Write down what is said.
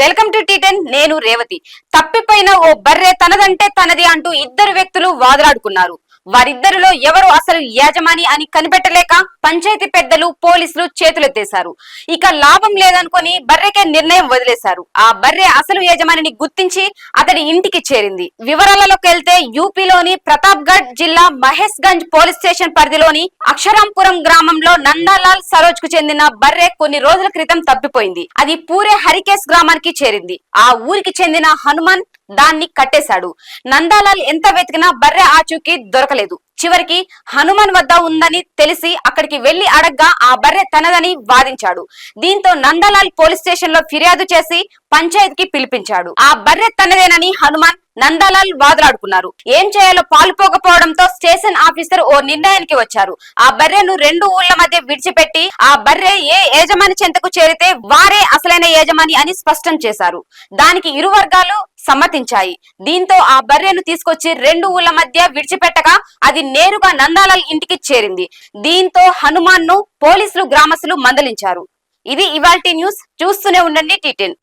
Welcome to T10 నేను రేవతి. తప్పిపోయిన ఓ బర్రె తనదంటే తనది అంటూ ఇద్దరు వ్యక్తులు వాదులాడుకున్నారు. వారిద్దరిలో ఎవరు అసలు యజమాని అని కనిపెట్టలేక పంచాయతీ పెద్దలు పోలీసులు చేతులెత్తేశారు. ఇక లాభం లేదనుకొని బర్రెకే నిర్ణయం వదిలేశారు. ఆ బర్రె అసలు యజమానిని గుర్తించి అతడి ఇంటికి చేరింది. వివరాలలోకి వెళ్తే యూపీలోని ప్రతాప్గఢ్ జిల్లా మహేష్ గంజ్ పోలీస్ స్టేషన్ పరిధిలోని అక్షరాంపురం గ్రామంలో నందాలాల్ సరోజ్కు చెందిన బర్రె కొన్ని రోజుల క్రితం తప్పిపోయింది. అది పూరే హరికేశ్ గ్రామానికి చేరింది. ఆ ఊరికి చెందిన హనుమాన్ దాన్ని కట్టేశాడు. నందాలాల్ ఎంత వెతికినా బర్రె ఆచూకీ దొరకలేదు. చివరికి హనుమాన్ వద్ద ఉందని తెలిసి అక్కడికి వెళ్ళి అడగ్గా ఆ బర్రె తనదని వాదించాడు. దీంతో నందలాల్ పోలీస్ స్టేషన్లో ఫిర్యాదు చేసి పంచాయతీకి పిలిపించాడు. ఆ బర్రె తనదేనని హనుమాన్ నందలాల్ వాదులాడుకున్నారు. ఏం చేయాలో పాల్పోకపోవడంతో స్టేషన్ ఆఫీసర్ ఓ నిర్ణయానికి వచ్చారు. ఆ బర్రెను రెండు ఊళ్ళ మధ్య విడిచిపెట్టి ఆ బర్రె ఏ యజమాని చెంతకు చేరితే వారే అసలైన యజమాని అని స్పష్టం చేశారు. దానికి ఇరు వర్గాలు సమ్మతించాయి. దీంతో ఆ బర్రెను తీసుకొచ్చి రెండు ఊళ్ళ మధ్య విడిచిపెట్టగా అది నేరుగా నందాలాల్ ఇంటికి చేరింది. దీంతో హనుమాన్ను పోలీసులు గ్రామస్తులు మందలించారు. ఇది ఇవాల్టి న్యూస్. చూస్తూనే ఉండండి టీటెన్.